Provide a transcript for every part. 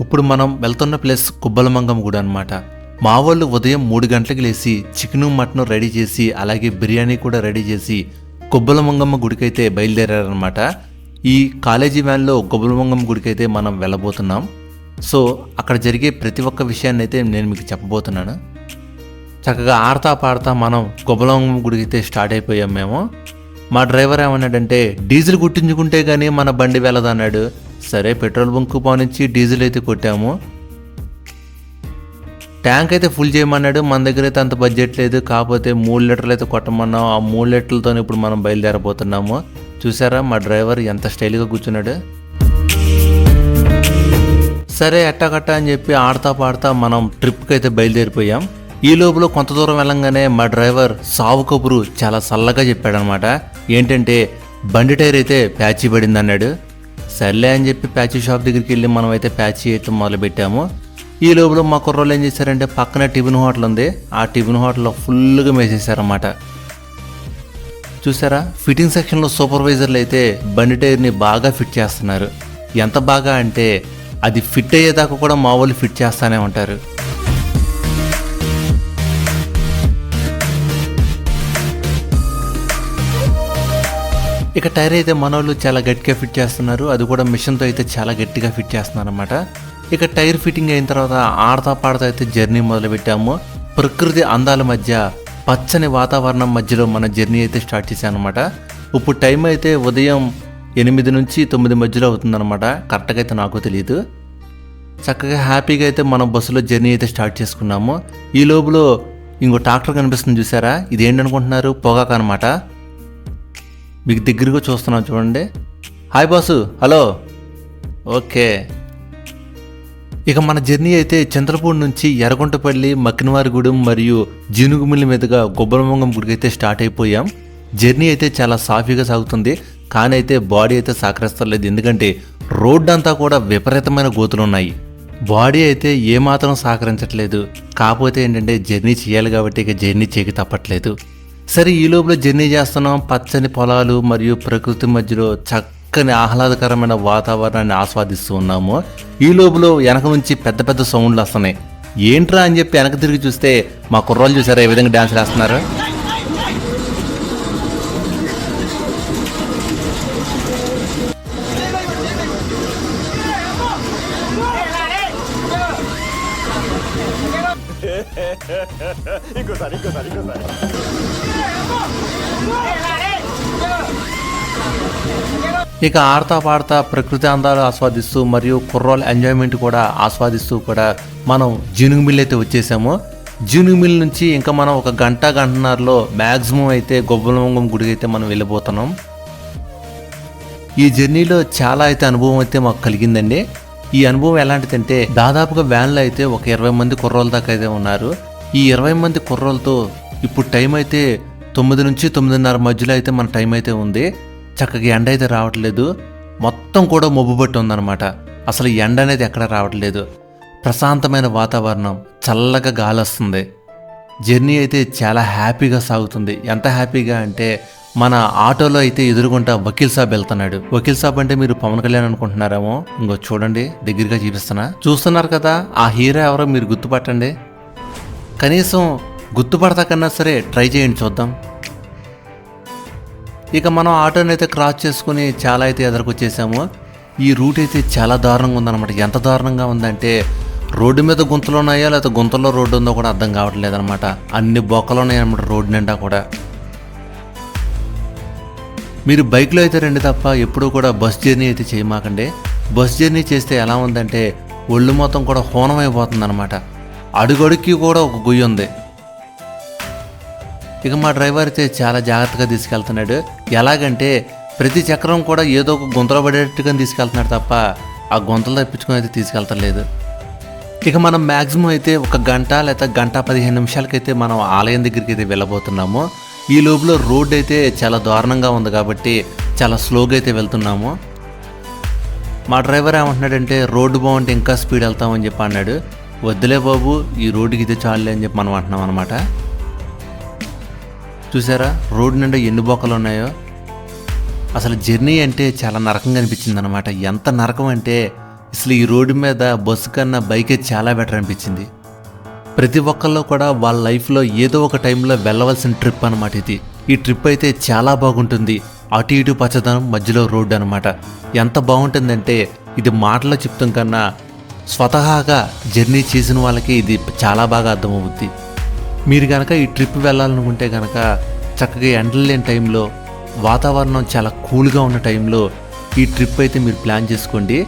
ఇప్పుడు మనం వెళ్తున్న ప్లేస్ కుబ్బలమంగం గుడి అనమాట మా వాళ్ళు ఉదయం మూడు గంటలకు లేచి చికెన్ మటన్ రెడీ చేసి అలాగే బిర్యానీ కూడా రెడీ చేసి కుబ్బలమంగమ్మ గుడికైతే బయలుదేరారనమాట ఈ కాలేజీ వ్యాన్లో కుబ్బలమంగమ్మ గుడికైతే మనం వెళ్ళబోతున్నాం. సో అక్కడ జరిగే ప్రతి ఒక్క విషయాన్ని అయితే నేను మీకు చెప్పబోతున్నాను. చక్కగా ఆడతా పాడతా మనం కుబ్బలమంగమ్మ గుడికి అయితే స్టార్ట్ అయిపోయాం మేము. మా డ్రైవర్ ఏమన్నాడంటే డీజిల్ కుట్టించుకుంటే కానీ మన బండి వెళ్ళదన్నాడు. సరే పెట్రోల్ బంక్ పానించి డీజిల్ అయితే కొట్టాము. ట్యాంక్ అయితే ఫుల్ చేయమన్నాడు. మన దగ్గర అయితే అంత బడ్జెట్ లేదు. కాకపోతే మూడు లీటర్లు అయితే కొట్టమన్నాం. ఆ మూడు లీటర్లతో ఇప్పుడు మనం బయలుదేరబోతున్నాము. చూసారా మా డ్రైవర్ ఎంత స్టైల్గా కూర్చున్నాడు. సరే ఎట్టకట్ట అని చెప్పి ఆడతా పాడతా మనం ట్రిప్కి అయితే బయలుదేరిపోయాం. ఈ లోపల కొంత దూరం వెళ్ళంగానే మా డ్రైవర్ సావు కబురు చాలా చల్లగా చెప్పాడనమాట. ఏంటంటే బండి టైర్ అయితే ప్యాచీ పడింది అన్నాడు సర్లే అని చెప్పి ప్యాచీ షాప్ దగ్గరికి వెళ్ళి మనం అయితే ప్యాచీ అయితే మొదలుపెట్టాము. ఈ లోపల మా కుర్రోళ్ళు ఏం చేశారంటే పక్కన టిఫిన్ హోటల్ ఉంది. ఆ టిఫిన్ హోటల్లో ఫుల్గా మేసేసారన్నమాట చూసారా? ఫిట్టింగ్ సెక్షన్లో సూపర్వైజర్లు అయితే బండి టైర్ని బాగా ఫిట్ చేస్తున్నారు. ఎంత బాగా అంటే అది ఫిట్ అయ్యేదాకా కూడా మా వాళ్ళు ఫిట్ చేస్తానే ఉంటారు. ఇక టైర్ అయితే మనోళ్ళు చాలా గట్టిగా ఫిట్ చేస్తున్నారు. అది కూడా మిషన్తో అయితే చాలా గట్టిగా ఫిట్ చేస్తున్నారు అనమాట ఇక టైర్ ఫిట్టింగ్ అయిన తర్వాత ఆడతా పాడతా అయితే జర్నీ మొదలుపెట్టాము. ప్రకృతి అందాల మధ్య పచ్చని వాతావరణం మధ్యలో మన జర్నీ అయితే స్టార్ట్ చేశాను అనమాట ఇప్పుడు టైం అయితే ఉదయం ఎనిమిది నుంచి తొమ్మిది మధ్యలో అవుతుందన్నమాట. కరెక్ట్గా అయితే నాకు తెలియదు చక్కగా హ్యాపీగా అయితే మనం బస్సులో జర్నీ అయితే స్టార్ట్ చేసుకున్నాము. ఈ లోపల ఇంకో ట్రాక్టర్ కనిపిస్తుంది చూసారా? ఇది ఏంటనుకుంటున్నారు పొగాకు అనమాట మీకు దగ్గరగా చూస్తున్నాం చూడండి. హాయ్ బాసు హలో ఓకే ఇక మన జర్నీ అయితే చంద్రపూడి నుంచి ఎర్రగుంటపల్లి మక్కినవారిగూడెం మరియు జీనుగుమిల్లి మీదుగా గొబ్బరమంగం గుడికి అయితే స్టార్ట్ అయిపోయాం. జర్నీ అయితే చాలా సాఫీగా సాగుతుంది. కానీ అయితే బాడీ అయితే సహకరిస్తలేదు ఎందుకంటే రోడ్డు అంతా కూడా విపరీతమైన గోతులు ఉన్నాయి. బాడీ అయితే ఏమాత్రం సహకరించట్లేదు కాకపోతే ఏంటంటే జర్నీ చేయాలి కాబట్టి ఇక జర్నీ చేయక తప్పట్లేదు. సరే ఈ లోపల జర్నీ చేస్తున్నాం. పచ్చని పొలాలు మరియు ప్రకృతి మధ్యలో చక్కని ఆహ్లాదకరమైన వాతావరణాన్ని ఆస్వాదిస్తూ ఉన్నాము. ఈ లోపల వెనక నుంచి పెద్ద పెద్ద సౌండ్లు వస్తున్నాయి. ఏంట్రా అని చెప్పి వెనక తిరిగి చూస్తే మా కుర్రాళ్ళు చూసారా ఏ విధంగా డ్యాన్స్ వేస్తున్నారు ఇక ఆడతా పాడతా ప్రకృతి అందాలు ఆస్వాదిస్తూ మరియు కుర్రోళ్ళ ఎంజాయ్మెంట్ కూడా ఆస్వాదిస్తూ కూడా మనం జీనుగు మిల్ అయితే వచ్చేసాము. జీనుగు మిల్ నుంచి ఇంకా మనం ఒక గంట గంటన్నరలో మ్యాక్సిమం అయితే గొబ్బలమంగం గుడికి అయితే మనం వెళ్ళిపోతున్నాం. ఈ జర్నీలో చాలా అయితే అనుభవం అయితే మాకు కలిగిందండి. ఈ అనుభవం ఎలాంటిదంటే దాదాపుగా వ్యాన్లో అయితే ఒక ఇరవై మంది కుర్రోళ్ళ దాకా అయితే ఉన్నారు. ఈ ఇరవై మంది కుర్రోళ్ళతో ఇప్పుడు టైం అయితే తొమ్మిది నుంచి తొమ్మిదిన్నర మధ్యలో అయితే మన టైం అయితే ఉంది. చక్కగా ఎండ అయితే రావట్లేదు మొత్తం కూడా మబ్బు పట్టి ఉందన్నమాట. అసలు ఎండ అనేది ఎక్కడ రావట్లేదు. ప్రశాంతమైన వాతావరణం చల్లగా గాలి వస్తుంది. జర్నీ అయితే చాలా హ్యాపీగా సాగుతుంది. ఎంత హ్యాపీగా అంటే మన ఆటోలో అయితే ఎదురుగుంటా వకీల్ సాబ్ వెళ్తున్నాడు. వకీల్ సాబ్ అంటే మీరు పవన్ కళ్యాణ్ అనుకుంటున్నారేమో? ఇంకో చూడండి దగ్గరగా చూపిస్తున్నా. చూస్తున్నారు కదా ఆ హీరో ఎవరో మీరు గుర్తుపట్టండి. కనీసం గుర్తుపడతా కన్నా సరే ట్రై చేయండి చూద్దాం. ఇక మనం ఆటోని అయితే క్రాస్ చేసుకుని చాలా అయితే ఎదురుకొచ్చేసాము ఈ రూట్ అయితే చాలా దారుణంగా ఉందన్నమాట. ఎంత దారుణంగా ఉందంటే రోడ్డు మీద గుంతలు ఉన్నాయో లేకపోతే గుంతల్లో రోడ్డు ఉందో కూడా అర్థం కావట్లేదు అనమాట అన్ని బొక్కలు ఉన్నాయన్నమాట రోడ్డు నిండా కూడా. మీరు బైక్లో అయితే రండి తప్ప ఎప్పుడూ కూడా బస్ జర్నీ అయితే చేయమాకండి. బస్ జర్నీ చేస్తే ఎలా ఉందంటే ఒళ్ళు మొత్తం కూడా హోనం అయిపోతుంది అనమాట అడుగడుక్కి కూడా ఒక గుయ్యి ఉంది ఇక మా డ్రైవర్ అయితే చాలా జాగ్రత్తగా తీసుకెళ్తున్నాడు. ఎలాగంటే ప్రతి చక్రం కూడా ఏదో ఒక గుంతలో పడేట్టుగా తీసుకెళ్తున్నాడు తప్ప ఆ గుంతలు తప్పించుకొని అయితే తీసుకెళ్తలేదు. ఇక మనం మ్యాక్సిమం అయితే ఒక గంట లేదా గంట పదిహేను నిమిషాలకైతే మనం ఆలయం దగ్గరికి అయితే వెళ్ళబోతున్నాము. ఈ లోపల రోడ్ అయితే చాలా దారుణంగా ఉంది కాబట్టి చాలా స్లోగా అయితే వెళ్తున్నాము. మా డ్రైవర్ ఏమంటున్నాడంటే రోడ్డు బాగుంటే ఇంకా స్పీడ్ వెళ్తామని చెప్పి అన్నాడు. వద్దులే బాబు ఈ రోడ్డుకి ఇది చాలులే అని చెప్పి మనం అంటున్నాం అనమాట చూసారా? రోడ్డు నిండా ఎన్ని బొక్కలు ఉన్నాయో? అసలు జర్నీ అంటే చాలా నరకంగా అనిపించింది అనమాట ఎంత నరకం అంటే అసలు ఈ రోడ్డు మీద బస్సు కన్నా బైకే చాలా బెటర్ అనిపించింది. ప్రతి ఒక్కళ్ళు కూడా వాళ్ళ లైఫ్లో ఏదో ఒక టైంలో వెళ్ళవలసిన ట్రిప్ అనమాట ఇది. ఈ ట్రిప్ అయితే చాలా బాగుంటుంది. అటు ఇటు పచ్చదనం మధ్యలో రోడ్డు అనమాట ఎంత బాగుంటుందంటే ఇది మాటలో చెప్తాం కన్నా స్వతహాగా జర్నీ చేసిన వాళ్ళకి ఇది చాలా బాగా అర్థమవుద్ది. మీరు కనుక ఈ ట్రిప్ వెళ్ళాలనుకుంటే కనుక చక్కగా ఎండలు లేని టైంలో వాతావరణం చాలా కూల్గా ఉన్న టైంలో ఈ ట్రిప్ అయితే మీరు ప్లాన్ చేసుకోండి.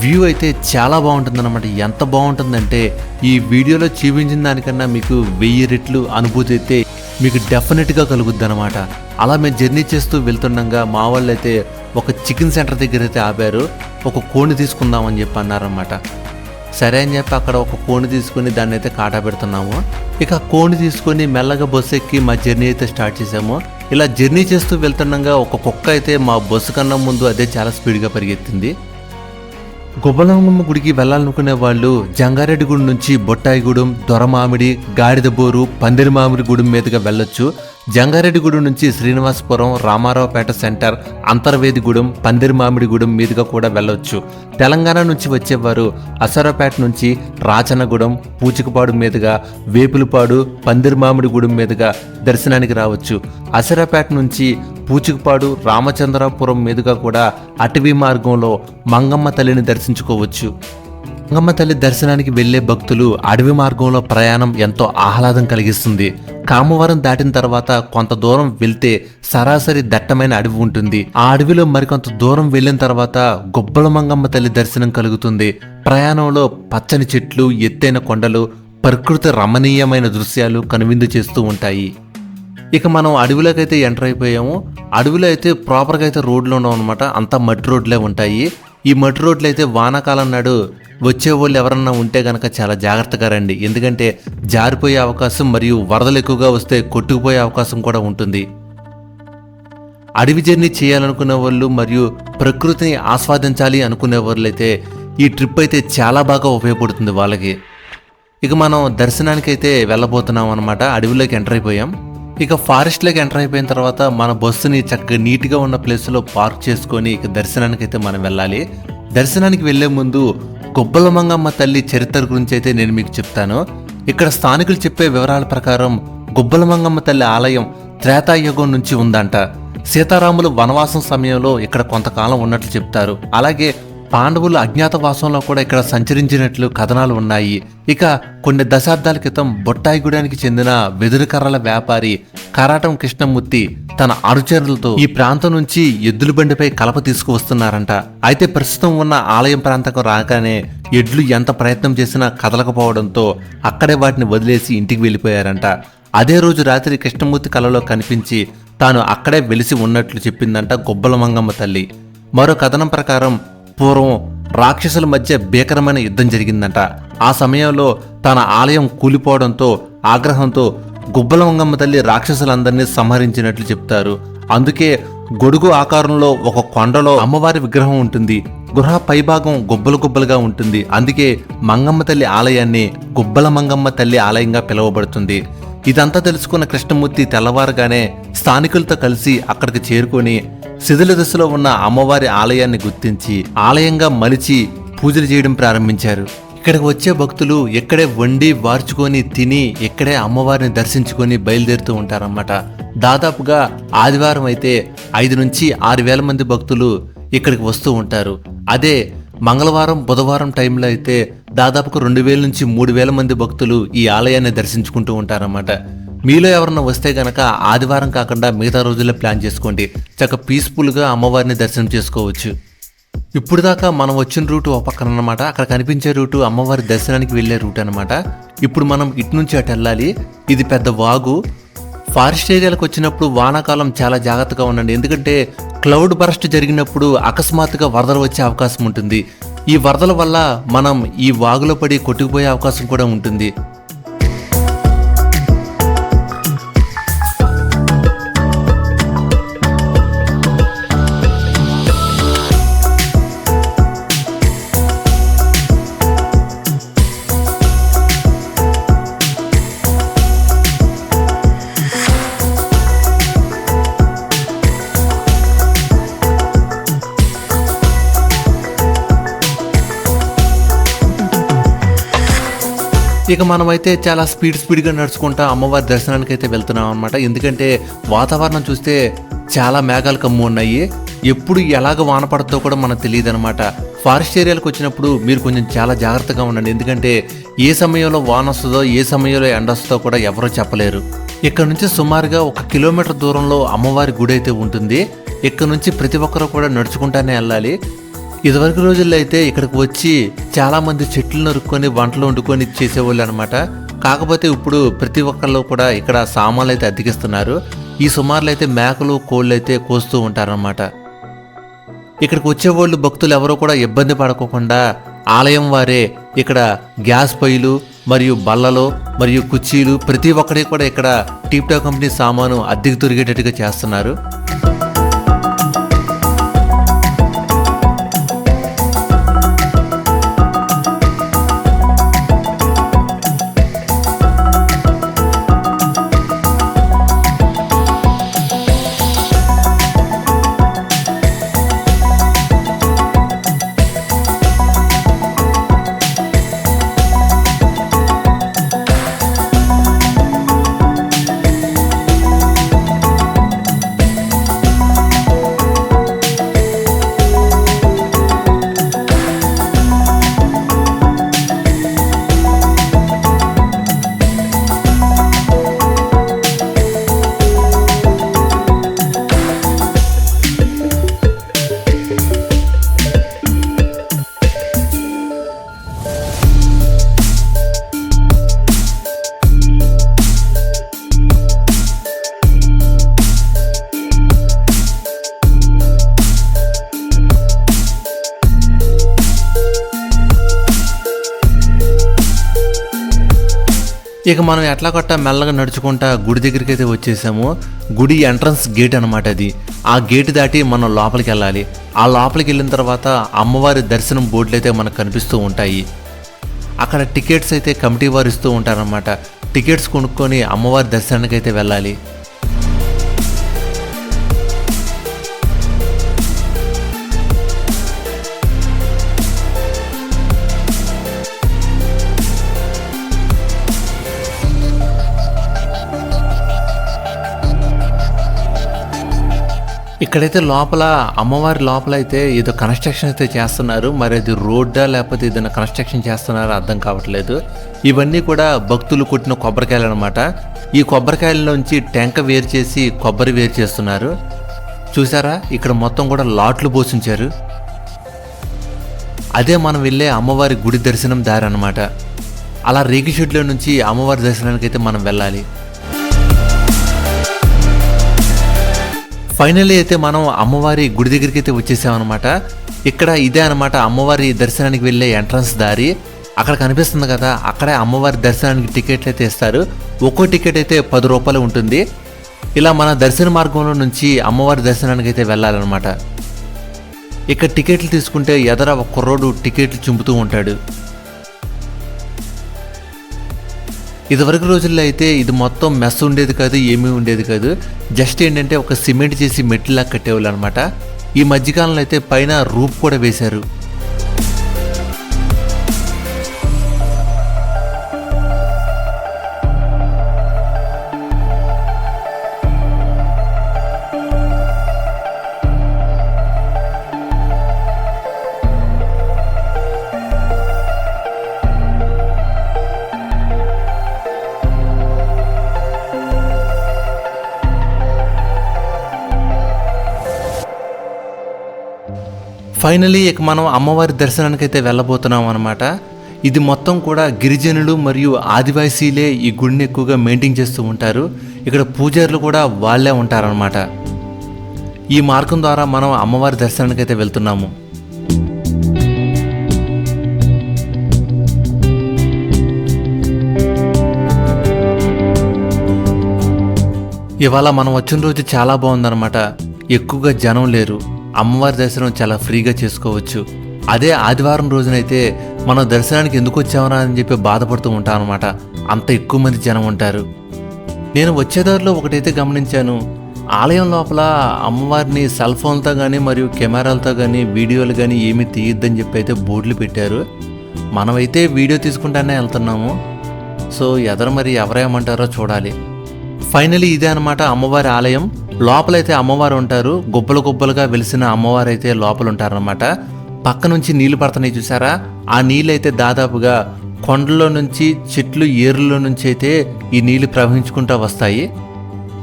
వ్యూ అయితే చాలా బాగుంటుందన్నమాట. ఎంత బాగుంటుందంటే ఈ వీడియోలో చూపించిన దానికన్నా మీకు వెయ్యి రెట్లు అనుభూతి అయితే మీకు డెఫినెట్గా కలుగుద్ది అనమాట అలా మేము జర్నీ చేస్తూ వెళ్తుండగా మా వాళ్ళు అయితే ఒక చికెన్ సెంటర్ దగ్గర అయితే ఆపారు. ఒక కోడిని తీసుకుందామని చెప్పి అన్నారన్నమాట. సరే అని చెప్పి అక్కడ ఒక కోణి తీసుకుని దాన్ని అయితే కాటా పెడుతున్నాము. ఇక కోణి తీసుకొని మెల్లగా బస్సు ఎక్కి మా జర్నీ అయితే స్టార్ట్ చేసాము ఇలా జర్నీ చేస్తూ వెళ్తుండగా ఒక కుక్క అయితే మా బస్సు కన్నా ముందు అదే చాలా స్పీడ్గా పరిగెత్తింది. గుబ్బలమ్మమ్మ గుడికి వెళ్ళాలనుకునే వాళ్ళు జంగారెడ్డిగూడెం నుంచి బొట్టాయిగూడెం దొరమామిడి గాడిదబోరు పందిరి మామిడి గూడెం మీదుగా వెళ్ళొచ్చు. జంగారెడ్డిగూడెం నుంచి శ్రీనివాసపురం రామారావుపేట సెంటర్ అంతర్వేదిగూడెం పందిరిమామిడిగూడెం మీదుగా కూడా వెళ్ళొచ్చు. తెలంగాణ నుంచి వచ్చేవారు అసరాపేట నుంచి రాచనగూడెం పూచికపాడు మీదుగా వేపులపాడు పందిరిమామిడిగూడెం మీదుగా దర్శనానికి రావచ్చు. అసరాపేట నుంచి పూచికపాడు రామచంద్రాపురం మీదుగా కూడా అటవీ మార్గంలో మంగమ్మ తల్లిని దర్శించుకోవచ్చు. మంగమ్మ తల్లి దర్శనానికి వెళ్ళే భక్తులు అడవి మార్గంలో ప్రయాణం ఎంతో ఆహ్లాదం కలిగిస్తుంది. కామవరం దాటిన తర్వాత కొంత దూరం వెళ్తే సరాసరి దట్టమైన అడవి ఉంటుంది. ఆ అడవిలో మరికొంత దూరం వెళ్ళిన తర్వాత గొబ్బల మంగమ్మ తల్లి దర్శనం కలుగుతుంది. ప్రయాణంలో పచ్చని చెట్లు ఎత్తైన కొండలు ప్రకృతి రమణీయమైన దృశ్యాలు కనువిందు చేస్తూ ఉంటాయి. ఇక మనం అడవిలోకి అయితే ఎంటర్ అయిపోయాము. అడవిలో అయితే ప్రాపర్గా అయితే రోడ్లు ఉండవు అనమాట అంతా మట్టి రోడ్లే ఉంటాయి. ఈ మట్టి రోడ్లు అయితే వానాకాలం నాడు వచ్చే వాళ్ళు ఎవరన్నా ఉంటే గనక చాలా జాగ్రత్తగా రండి. ఎందుకంటే జారిపోయే అవకాశం మరియు వరదలు ఎక్కువగా వస్తే కొట్టుకుపోయే అవకాశం కూడా ఉంటుంది. అడవి జర్నీ చేయాలనుకునే వాళ్ళు మరియు ప్రకృతిని ఆస్వాదించాలి అనుకునే వాళ్ళు అయితే ఈ ట్రిప్ అయితే చాలా బాగా ఉపయోగపడుతుంది వాళ్ళకి. ఇక మనం దర్శనానికి అయితే వెళ్ళబోతున్నాం అనమాట అడవిలోకి ఎంటర్ అయిపోయాం. ఇక ఫారెస్ట్లోకి ఎంటర్ అయిపోయిన తర్వాత మన బస్సుని చక్కగా నీట్గా ఉన్న ప్లేస్లో పార్క్ చేసుకొని ఇక దర్శనానికి అయితే మనం వెళ్ళాలి. దర్శనానికి వెళ్ళే ముందు గొబ్బల మంగమ్మ తల్లి చరిత్ర గురించి అయితే నేను మీకు చెప్తాను. ఇక్కడ స్థానికులు చెప్పే వివరాల ప్రకారం గుబ్బల మంగమ్మ తల్లి ఆలయం త్రేతాయుగం నుంచి ఉందంట. సీతారాములు వనవాసం సమయంలో ఇక్కడ కొంతకాలం ఉన్నట్లు చెప్తారు. అలాగే పాండవులు అజ్ఞాతవాసంలో కూడా ఇక్కడ సంచరించినట్లు కథనాలు ఉన్నాయి. ఇక కొన్ని దశాబ్దాల క్రితం బొట్టాయిగూడానికి చెందిన వెదురుకర్రల వ్యాపారి కరాటం కృష్ణమూర్తి తన అనుచరులతో ఈ ప్రాంతం నుంచి ఎద్దుల బండిపై కలప తీసుకువస్తున్నారంట. అయితే ప్రస్తుతం ఉన్న ఆలయం ప్రాంతం రాగానే ఎడ్లు ఎంత ప్రయత్నం చేసినా కదలకపోవడంతో అక్కడే వాటిని వదిలేసి ఇంటికి వెళ్ళిపోయారంట. అదే రోజు రాత్రి కృష్ణమూర్తి కలలో కనిపించి తాను అక్కడే వెలిసి ఉన్నట్లు చెప్పిందంట గొబ్బల మంగమ్మ తల్లి. మరో కథనం ప్రకారం పూర్వం రాక్షసుల మధ్య భీకరమైన యుద్ధం జరిగిందంట. ఆ సమయంలో తన ఆలయం కూలిపోవడంతో ఆగ్రహంతో గుబ్బల మంగమ్మ తల్లి రాక్షసులందరినీ సంహరించినట్లు చెప్తారు. అందుకే గొడుగు ఆకారంలో ఒక కొండలో అమ్మవారి విగ్రహం ఉంటుంది. గృహ పైభాగం గుబ్బలు గుబ్బలుగా ఉంటుంది. అందుకే మంగమ్మ తల్లి ఆలయాన్ని గుబ్బల మంగమ్మ తల్లి ఆలయంగా పిలువబడుతుంది. ఇదంతా తెలుసుకున్న కృష్ణమూర్తి తెల్లవారుగానే స్థానికులతో కలిసి అక్కడికి చేరుకొని శిథిల దశలో ఉన్న అమ్మవారి ఆలయాన్ని గుర్తించి ఆలయంగా మలిచి పూజలు చేయడం ప్రారంభించారు. ఇక్కడికి వచ్చే భక్తులు ఇక్కడే వండి వార్చుకొని తిని ఇక్కడే అమ్మవారిని దర్శించుకొని బయలుదేరుతూ ఉంటారన్నమాట. దాదాపుగా ఆదివారం అయితే ఐదు నుంచి ఆరు వేల మంది భక్తులు ఇక్కడికి వస్తూ ఉంటారు. అదే మంగళవారం బుధవారం టైంలో అయితే దాదాపుగా రెండు వేల నుంచి మూడు వేల మంది భక్తులు ఈ ఆలయాన్ని దర్శించుకుంటూ ఉంటారన్నమాట. మీలో ఎవరన్నా వస్తే గనక ఆదివారం కాకుండా మిగతా రోజుల్లో ప్లాన్ చేసుకోండి. చక్క పీస్ఫుల్గా అమ్మవారిని దర్శనం చేసుకోవచ్చు. ఇప్పుడు దాకా మనం వచ్చిన రూటు ఒక పక్కన అనమాట అక్కడ కనిపించే రూటు అమ్మవారి దర్శనానికి వెళ్ళే రూట్ అనమాట ఇప్పుడు మనం ఇటు నుంచి అటు వెళ్ళాలి. ఇది పెద్ద వాగు. ఫారెస్ట్ ఏరియాలకు వచ్చినప్పుడు వానాకాలం చాలా జాగ్రత్తగా ఉండండి. ఎందుకంటే క్లౌడ్ బరస్ట్ జరిగినప్పుడు అకస్మాత్తుగా వరదలు వచ్చే అవకాశం ఉంటుంది. ఈ వరదల వల్ల మనం ఈ వాగులో పడి కొట్టుకుపోయే అవకాశం కూడా ఉంటుంది. ఇక మనమైతే చాలా స్పీడ్ స్పీడ్గా నడుచుకుంటా అమ్మవారి దర్శనానికి అయితే వెళ్తున్నాం అనమాట ఎందుకంటే వాతావరణం చూస్తే చాలా మేఘాలు కమ్ము ఉన్నాయి. ఎప్పుడు ఎలాగ వాన పడుతుందో కూడా మనకు తెలియదు అనమాట ఫారెస్ట్ ఏరియాలకు వచ్చినప్పుడు మీరు కొంచెం చాలా జాగ్రత్తగా ఉండండి. ఎందుకంటే ఏ సమయంలో వాన వస్తుందో ఏ సమయంలో ఎండ వస్తుందో కూడా ఎవరో చెప్పలేరు. ఇక్కడ నుంచి సుమారుగా ఒక కిలోమీటర్ దూరంలో అమ్మవారి గుడి అయితే ఉంటుంది. ఇక్కడ నుంచి ప్రతి ఒక్కరూ కూడా నడుచుకుంటానే వెళ్ళాలి. ఇదివరకు రోజుల్లో అయితే ఇక్కడికి వచ్చి చాలా మంది చెట్లు నరుక్కొని వంటలు వండుకొని చేసేవాళ్ళు అనమాట కాకపోతే ఇప్పుడు ప్రతి ఒక్కళ్ళు కూడా ఇక్కడ సామాన్లు అయితే అద్దెకిస్తున్నారు ఈ సుమారులు అయితే మేకలు కోళ్ళు అయితే కోస్తూ ఉంటారన్నమాట. ఇక్కడికి వచ్చేవాళ్ళు భక్తులు ఎవరూ కూడా ఇబ్బంది పడకోకుండా ఆలయం వారే ఇక్కడ గ్యాస్ పొయ్యిలు మరియు బల్లలు మరియు కుర్చీలు ప్రతి ఒక్కరికి కూడా ఇక్కడ టీప్టా కంపెనీ సామాను అద్దెకు దొరికేటట్టుగా చేస్తున్నారు. ఇక మనం ఎట్లా కొట్ట మెల్లగా నడుచుకుంటా గుడి దగ్గరికి అయితే వచ్చేసాము గుడి ఎంట్రన్స్ గేట్ అనమాట అది. ఆ గేట్ దాటి మనం లోపలికి వెళ్ళాలి. ఆ లోపలికి వెళ్ళిన తర్వాత అమ్మవారి దర్శనం బోర్డులు అయితే మనకు కనిపిస్తూ ఉంటాయి. అక్కడ టికెట్స్ అయితే కమిటీ వారు ఇస్తూ ఉంటారనమాట టికెట్స్ కొనుక్కొని అమ్మవారి దర్శనానికి అయితే వెళ్ళాలి. ఇక్కడైతే లోపల అమ్మవారి లోపల అయితే ఏదో కన్స్ట్రక్షన్ అయితే చేస్తున్నారు. మరి అది రోడ్డా లేకపోతే ఏదైనా కన్స్ట్రక్షన్ చేస్తున్నారో అర్థం కావట్లేదు. ఇవన్నీ కూడా భక్తులు కొట్టిన కొబ్బరికాయలు అనమాట ఈ కొబ్బరికాయల నుంచి టెంక వేరు చేసి కొబ్బరి వేరు చేస్తున్నారు. చూసారా? ఇక్కడ మొత్తం కూడా లాట్లు పోషించారు అదే మనం వెళ్ళే అమ్మవారి గుడి దర్శనం దారి అనమాట అలా రేగి షెడ్లో నుంచి అమ్మవారి దర్శనానికి అయితే మనం వెళ్ళాలి. ఫైనల్లీ అయితే మనం అమ్మవారి గుడి దగ్గరికి అయితే వచ్చేసామన్నమాట. ఇక్కడ ఇదే అనమాట అమ్మవారి దర్శనానికి వెళ్ళే ఎంట్రన్స్ దారి. అక్కడ కనిపిస్తుంది కదా అక్కడే అమ్మవారి దర్శనానికి టికెట్లు అయితే ఇస్తారు. ఒక్కో టికెట్ అయితే పది రూపాయలు ఉంటుంది. ఇలా మన దర్శన మార్గంలో నుంచి అమ్మవారి దర్శనానికి అయితే వెళ్ళాలన్నమాట. ఇక్కడ టికెట్లు తీసుకుంటే ఎదర ఒక రోడ్డు టికెట్లు చింపుతూ ఉంటాడు. ఇదివరకు రోజుల్లో అయితే ఇది మొత్తం మెస్ ఉండేది కాదు ఏమీ ఉండేది కాదు. జస్ట్ ఏంటంటే ఒక సిమెంట్ చేసి మెట్లులా కట్టేవాళ్ళు అనమాట ఈ మధ్యకాలంలో అయితే పైన రూప్ కూడా వేశారు. ఫైనలీ ఇక మనం అమ్మవారి దర్శనానికి అయితే వెళ్ళబోతున్నాం అనమాట ఇది మొత్తం కూడా గిరిజనులు మరియు ఆదివాసీలే ఈ గుడిని ఎక్కువగా మెయింటైన్ చేస్తూ ఉంటారు. ఇక్కడ పూజారులు కూడా వాళ్ళే ఉంటారనమాట ఈ మార్గం ద్వారా మనం అమ్మవారి దర్శనానికి అయితే వెళ్తున్నాము. ఇవాళ మనం వచ్చిన రోజు చాలా బాగుందన్నమాట. ఎక్కువగా జనం లేరు. అమ్మవారి దర్శనం చాలా ఫ్రీగా చేసుకోవచ్చు. అదే ఆదివారం రోజునైతే మనం దర్శనానికి ఎందుకు వచ్చామరా అని చెప్పి బాధపడుతూ ఉంటాం అనమాట అంత ఎక్కువ మంది జనం ఉంటారు. నేను వచ్చేదారిలో ఒకటైతే గమనించాను. ఆలయం లోపల అమ్మవారిని సెల్ ఫోన్తో కానీ మరియు కెమెరాలతో కానీ వీడియోలు కానీ ఏమీ తీయొద్దని చెప్పి అయితే బోర్డులు పెట్టారు. మనమైతే వీడియో తీసుకుంటానే వెళ్తున్నాము. సో ఎదరు మరి ఎవరేమంటారో చూడాలి. ఫైనలీ ఇదే అనమాట అమ్మవారి ఆలయం. లోపలైతే అమ్మవారు ఉంటారు. గుబ్బలు గుబ్బలుగా వెలిసిన అమ్మవారు అయితే లోపల ఉంటారనమాట పక్క నుంచి నీళ్ళు పడుతున్నాయి చూసారా? ఆ నీళ్ళు అయితే దాదాపుగా కొండల్లో నుంచి చెట్లు ఏరుల్లో నుంచి అయితే ఈ నీళ్ళు ప్రవహించుకుంటూ వస్తాయి.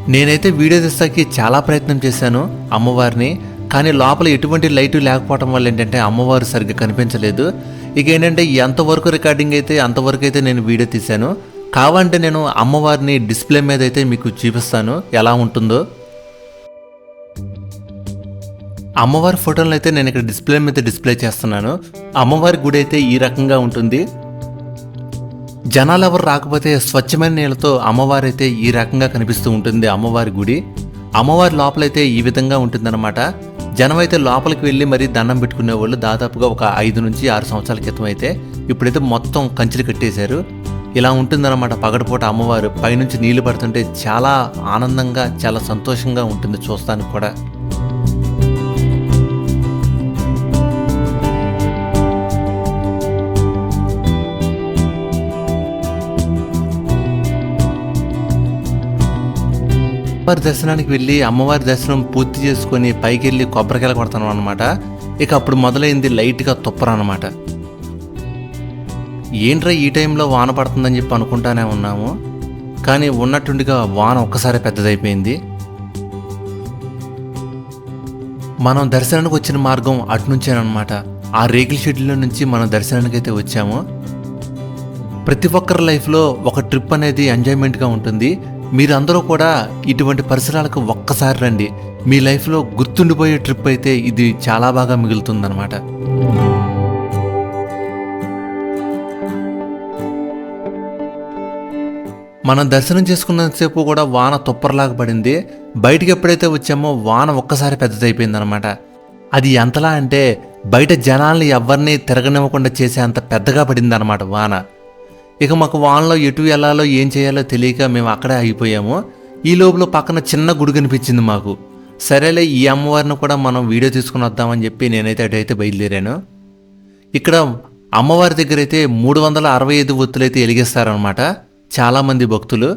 నేనైతే వీడియో తీస్తాకి చాలా ప్రయత్నం చేశాను అమ్మవారిని. కానీ లోపల ఎటువంటి లైటు లేకపోవడం వల్ల ఏంటంటే అమ్మవారు సరిగ్గా కనిపించలేదు. ఇక ఏంటంటే ఎంతవరకు రికార్డింగ్ అయితే అంతవరకు అయితే నేను వీడియో తీశాను. కావాలంటే నేను అమ్మవారిని డిస్ప్లే మీద అయితే మీకు చూపిస్తాను. ఎలా ఉంటుందో. అమ్మవారి ఫోటోలను అయితే నేను ఇక్కడ డిస్ప్లే మీద డిస్ప్లే చేస్తున్నాను. అమ్మవారి గుడి అయితే ఈ రకంగా ఉంటుంది. జనాలు ఎవరు రాకపోతే స్వచ్ఛమైన నీళ్ళతో అమ్మవారి అయితే ఈ రకంగా కనిపిస్తూ ఉంటుంది అమ్మవారి గుడి. అమ్మవారి లోపలైతే ఈ విధంగా ఉంటుందన్నమాట. జనం అయితే లోపలికి వెళ్ళి మరి దండం పెట్టుకునే వాళ్ళు దాదాపుగా ఒక ఐదు నుంచి ఆరు సంవత్సరాల క్రితం అయితే. ఇప్పుడైతే మొత్తం కంచెలు కట్టేశారు. ఇలా ఉంటుందన్నమాట పగటిపూట అమ్మవారు. పైనుంచి నీళ్ళు పడుతుంటే చాలా ఆనందంగా చాలా సంతోషంగా ఉంటుంది చూస్తానికి కూడా. అమ్మవారి దర్శనానికి వెళ్ళి అమ్మవారి దర్శనం పూర్తి చేసుకొని పైకి వెళ్ళి కొబ్బరికాయలు కొడతాను అనమాట ఇక అప్పుడు మొదలైంది లైట్గా తుప్పరు అనమాట ఏంట్రా ఈ టైంలో వాన పడుతుందని చెప్పి అనుకుంటానే ఉన్నాము. కానీ ఉన్నట్టుండిగా వాన ఒక్కసారి పెద్దదైపోయింది. మనం దర్శనానికి వచ్చిన మార్గం అటు నుంచేనమాట ఆ రేకుల షెడ్యూల్లో నుంచి మనం దర్శనానికి అయితే వచ్చాము. ప్రతి ఒక్కరి లైఫ్లో ఒక ట్రిప్ అనేది ఎంజాయ్మెంట్గా ఉంటుంది. మీరందరూ కూడా ఇటువంటి పరిసరాలకు ఒక్కసారి రండి. మీ లైఫ్లో గుర్తుండిపోయే ట్రిప్ అయితే ఇది చాలా బాగా మిగులుతుందన్నమాట. మనం దర్శనం చేసుకున్నంతసేపు కూడా వాన తుప్పరలాగా పడింది. బయటికి ఎప్పుడైతే వచ్చామో వాన ఒక్కసారి పెద్దదైపోయిందనమాట అది ఎంతలా అంటే బయట జనాల్ని ఎవరిని తిరగనివ్వకుండా చేసే అంత పెద్దగా పడిందనమాట వాన. ఇక మాకు వానలో ఎటు వెళ్ళాలో ఏం చేయాలో తెలియక మేము అక్కడే ఆగిపోయాము. ఈ లోపల పక్కన చిన్న గుడి కనిపించింది మాకు. సరేలే ఈ అమ్మవారిని కూడా మనం వీడియో తీసుకుని వద్దామని చెప్పి నేనైతే అటైతే బయలుదేరాను. ఇక్కడ అమ్మవారి దగ్గర అయితే మూడు వందల అరవై ఐదు ఒత్తులు అయితే వెలిగిస్తారనమాట చాలామంది భక్తులు.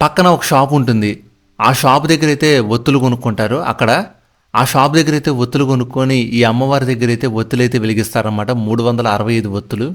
పక్కన ఒక షాప్ ఉంటుంది. ఆ షాప్ దగ్గర అయితే ఒత్తులు కొనుక్కుంటారు అక్కడ. ఆ షాప్ దగ్గర అయితే ఒత్తులు కొనుక్కొని ఈ అమ్మవారి దగ్గర అయితే ఒత్తులు అయితే వెలిగిస్తారనమాట మూడు వందల అరవై ఐదు ఒత్తులు.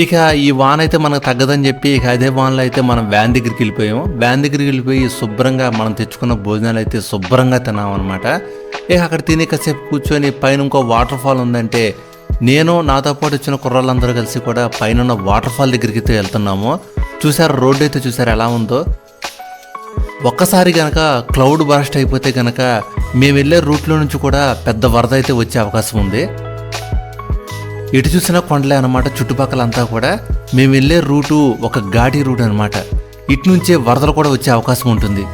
ఇక ఈ వాన అయితే మనకు తగ్గదని చెప్పి ఇక అదే వానలో అయితే మనం వ్యాన్ దగ్గరికి వెళ్ళిపోయాము. వ్యాన్ దగ్గరికి వెళ్ళిపోయి శుభ్రంగా మనం తెచ్చుకున్న భోజనాలు అయితే శుభ్రంగా తిన్నాం అనమాట ఇక అక్కడ తిని కాసేపు కూర్చొని పైన ఇంకో వాటర్ ఫాల్ ఉందంటే నేను నాతో పాటు వచ్చిన కుర్రాళ్ళందరూ కలిసి కూడా పైన ఉన్న వాటర్ ఫాల్ దగ్గరికి అయితే వెళ్తున్నాము. చూసారు రోడ్డు అయితే చూసారు ఎలా ఉందో? ఒక్కసారి గనక క్లౌడ్ బరస్ట్ అయిపోతే గనక మేము వెళ్ళే రూట్లో నుంచి కూడా పెద్ద వరద అయితే వచ్చే అవకాశం ఉంది. ఎటు చూసినా కొండలే అనమాట చుట్టుపక్కలంతా కూడా. మేము వెళ్ళే రూటు ఒక ఘాటి రూట్ అనమాట ఇటు నుంచే వరదలు కూడా వచ్చే అవకాశం ఉంటుంది.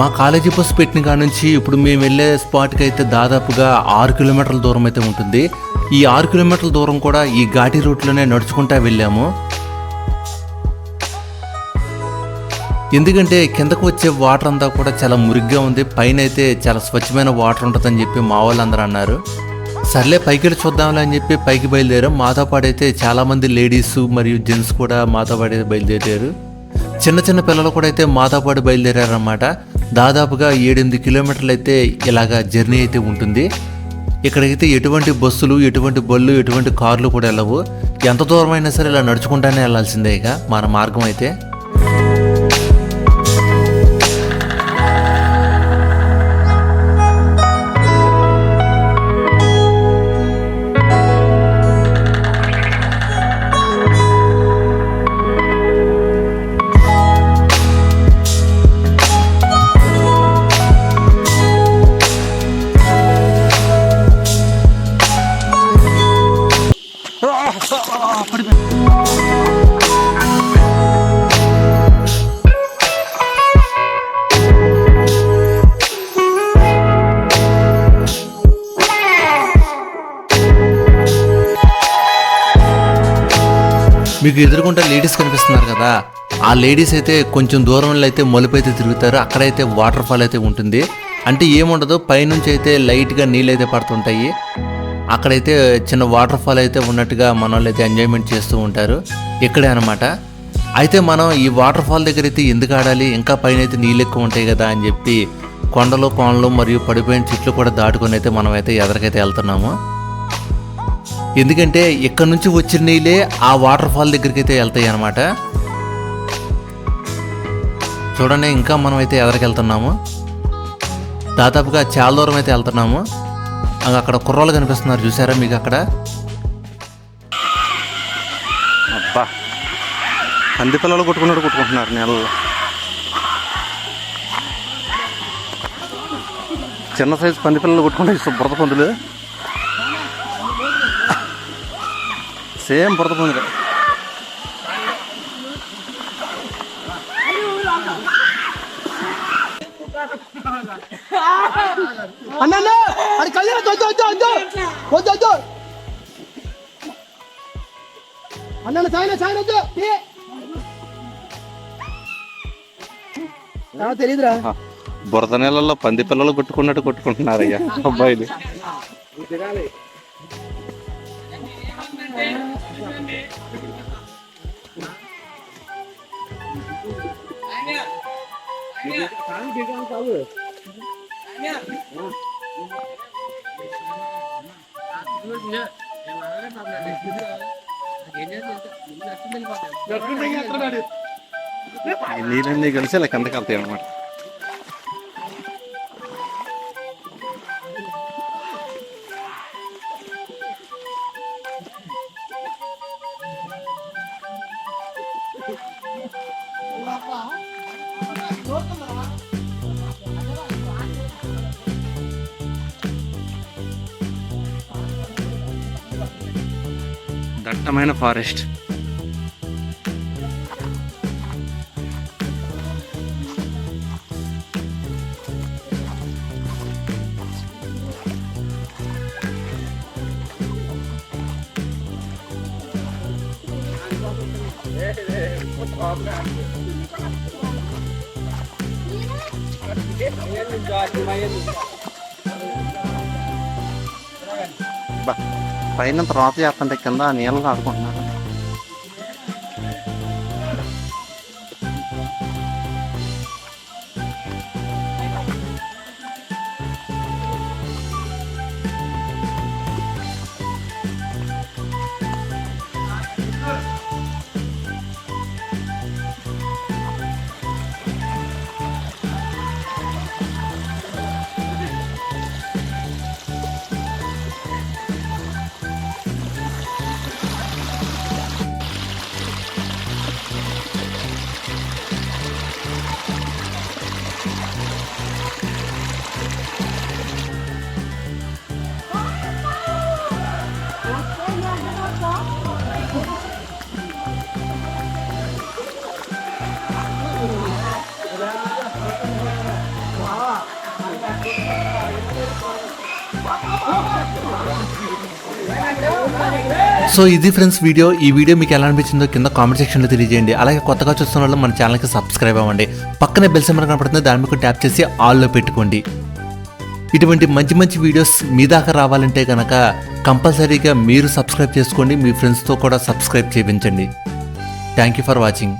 మా కాలేజీ బస్సు పెట్టిన కాడ నుంచి ఇప్పుడు మేము వెళ్ళే స్పాట్కి అయితే దాదాపుగా ఆరు కిలోమీటర్ల దూరం అయితే ఉంటుంది. ఈ ఆరు కిలోమీటర్ల దూరం కూడా ఈ ఘాటి రూట్లోనే నడుచుకుంటా వెళ్ళాము. ఎందుకంటే కిందకు వచ్చే వాటర్ అంతా కూడా చాలా మురిగ్గా ఉంది. పైన అయితే చాలా స్వచ్ఛమైన వాటర్ ఉంటుందని చెప్పి మా వాళ్ళందరూ అన్నారు. సర్లే పైకి వెళ్ళి చూద్దాంలే అని చెప్పి పైకి బయలుదేరాం. మాతో పాడైతే చాలామంది లేడీస్ మరియు జెంట్స్ కూడా మాతో పాడైతే బయలుదేరారు. చిన్న చిన్న పిల్లలు కూడా అయితే మాతో పాటు బయలుదేరారనమాట దాదాపుగా ఏడెనిమిది కిలోమీటర్లు అయితే ఇలాగా జర్నీ అయితే ఉంటుంది. ఇక్కడైతే ఎటువంటి బస్సులు ఎటువంటి బళ్ళు ఎటువంటి కార్లు కూడా వెళ్ళవు ఎంత దూరమైనా సరే ఇలా నడుచుకుంటానే వెళ్ళాల్సిందే ఇక. మన మార్గం అయితే. మీకు ఎదురుకుంటే లేడీస్ కనిపిస్తున్నారు కదా. ఆ లేడీస్ అయితే కొంచెం దూరంలో అయితే మొలిపైతే అయితే తిరుగుతారు. అక్కడైతే వాటర్ ఫాల్ అయితే ఉంటుంది. అంటే ఏముండదు పైనుంచి అయితే లైట్గా నీళ్ళు అయితే పడుతుంటాయి. అక్కడైతే చిన్న వాటర్ ఫాల్ అయితే ఉన్నట్టుగా మన వాళ్ళు అయితే ఎంజాయ్మెంట్ చేస్తూ ఉంటారు. ఇక్కడే అనమాట అయితే మనం ఈ వాటర్ ఫాల్ దగ్గర అయితే ఎందుకు ఆడాలి? ఇంకా పైన అయితే నీళ్ళు ఎక్కువ ఉంటాయి కదా అని చెప్పి కొండలు కోనలు మరియు పడిపోయిన చెట్లు కూడా దాటుకొని అయితే మనం అయితే ఎదరికైతే వెళ్తున్నాము. ఎందుకంటే ఇక్కడ నుంచి వచ్చిన నీళ్ళే ఆ వాటర్ ఫాల్ దగ్గరికి అయితే వెళ్తాయి అనమాట చూడండి ఇంకా మనం అయితే ఎదరికి వెళ్తున్నాము? దాదాపుగా చాలా దూరం అయితే వెళ్తున్నాము. అక్కడ కుర్రాలు కనిపిస్తున్నారు చూసారా మీకు అక్కడ? అబ్బా. పంది పిల్లలు కొట్టుకున్నాడు కొట్టుకుంటున్నారు నీళ్ళలో చిన్న సైజు పంది పిల్లలు కొట్టుకుంటే శుభ్రత పందులు సేమ్ బురద అన్న అన్న అది కళ్యాణ వద్దు వద్దు వద్దు వద్దు వద్దు అన్న సాయన సాయన వద్దు తీ. నాకు తెలీదురా. ఆ, బురద నీళ్ళల్లో పంది పిల్లలు కొట్టుకున్నట్టు కొట్టుకుంటున్నారు అయ్యా అబ్బాయిలు నీళ్ళన్నీ కలిసి ఇలా కిందకి వెళ్తాయి అనమాట దట్టమైన ఫారెస్ట్ పైన తర్వాత చేస్తుంటే కింద ఆ నీళ్ళు ఆడుకుంటున్నారు. సో ఇది ఫ్రెండ్స్ వీడియో. ఈ వీడియో మీకు ఎలా అనిపించిందో కింద కామెంట్ సెక్షన్లో తెలియజేయండి. అలాగే కొత్తగా చూస్తున్న వాళ్ళు మన ఛానల్కి సబ్స్క్రైబ్ అవ్వండి. పక్కనే బెల్ సెంబర్ కనపడుతుంది దాని మీద ట్యాప్ చేసి ఆల్లో పెట్టుకోండి. ఇటువంటి మంచి మంచి వీడియోస్ మీ దాకా రావాలంటే కనుక కంపల్సరీగా మీరు సబ్స్క్రైబ్ చేసుకోండి. మీ ఫ్రెండ్స్తో కూడా సబ్స్క్రైబ్ చేయించండి. Thank you for watching